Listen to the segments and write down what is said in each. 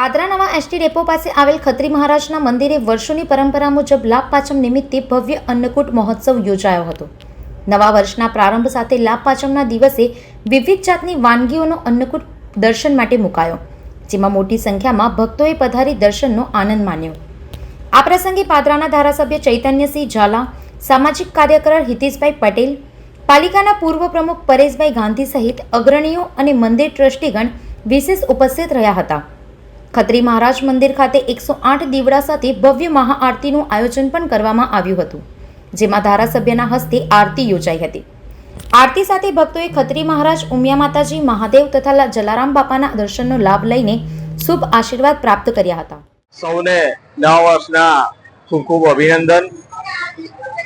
પાદરા નવા ST depot પાસે આવેલ ખત્રી મહારાજના મંદિરે વર્ષોની પરંપરા મુજબ લાભ પાચમ નિમિત્તે ભવ્ય અન્નકૂટ મહોત્સવ યોજાયો હતો. નવા વર્ષના પ્રારંભ સાથે લાભ પાચમના દિવસે વિવિધ જાતની વાનગીઓનો અન્નકૂટ દર્શન માટે મુકાયો, જેમાં મોટી સંખ્યામાં ભક્તોએ પધારી દર્શનનો આનંદ માણ્યો આ પ્રસંગે પાદરાના ધારાસભ્ય ચૈતન્યસિંહ ઝાલા, સામાજિક કાર્યકર હિતેશભાઈ પટેલ, પાલિકાના પૂર્વ પ્રમુખ પરેશભાઈ ગાંધી સહિત અગ્રણીઓ અને મંદિર ટ્રસ્ટીગણ વિશેષ ઉપસ્થિત રહ્યા હતા. ખત્રી મહારાજ મંદિર ખાતે એકસો આઠ દીવડા સાથે ભવ્ય મહાઆરતીનું આયોજન પણ કરવામાં આવ્યું હતું, જેમાં ધારાસભ્યના હસ્તે આરતી યોજાઈ હતી. આરતી સાથે ભક્તોએ ખત્રી મહારાજ ઉમિયા માતાજી, મહાદેવ તથા જલારામ બાપાના દર્શનનો લાભ લઈને શુભ આશીર્વાદ પ્રાપ્ત કર્યા હતા. સૌને નવા વર્ષના ખૂબ ખૂબ અભિનંદન.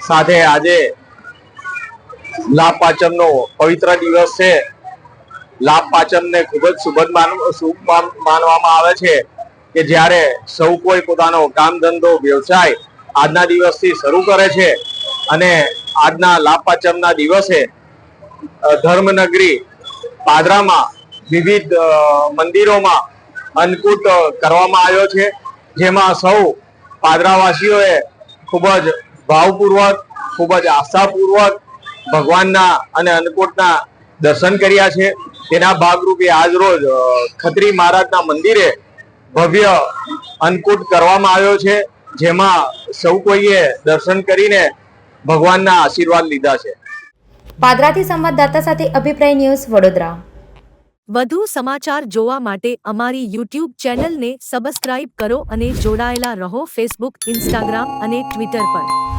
સાથે આજે લાભ પાંચમનો પવિત્ર દિવસ છે. લાભ પાંચમને ખૂબ જ માન, શુભ માનવામાં આવે છે કે જ્યારે સૌ કોઈ પોતાનો કામ ધંધો વ્યવસાય આજના દિવસથી શરૂ કરે છે અને આજના લાભ પાંચમના દિવસે ધર્મનગરી પાદરામાં વિવિધ મંદિરોમાં અન્નકૂટ કરવામાં આવ્યો છે. જેમાં સૌ પાદરાવાસીઓએ ખૂબ જ ભાવપૂર્વક, ખૂબ જ આસ્થાપૂર્વક ભગવાનના અને અન્નકૂટના દર્શન કર્યા છે. તેના ભાગરૂપે આજ રોજ ખત્રી મહારાજના મંદિરે ભવ્ય અન્નકૂટ કરવામાં આવ્યો છે. જેમાં સૌ કોઈએ દર્શન કરીને ભગવાનના આશીર્વાદ લીધા છે. પાદરાથી સંવાદદાતા સાથે અભિપ્રાય ન્યૂઝ વડોદરા. વધુ સમાચાર જોવા માટે અમારી યુટ્યુબ ચેનલને સબસ્ક્રાઇબ કરો અને જોડાયેલા રહો ફેસબુક ઇન્સ્ટાગ્રામ અને ટ્વિટર પર.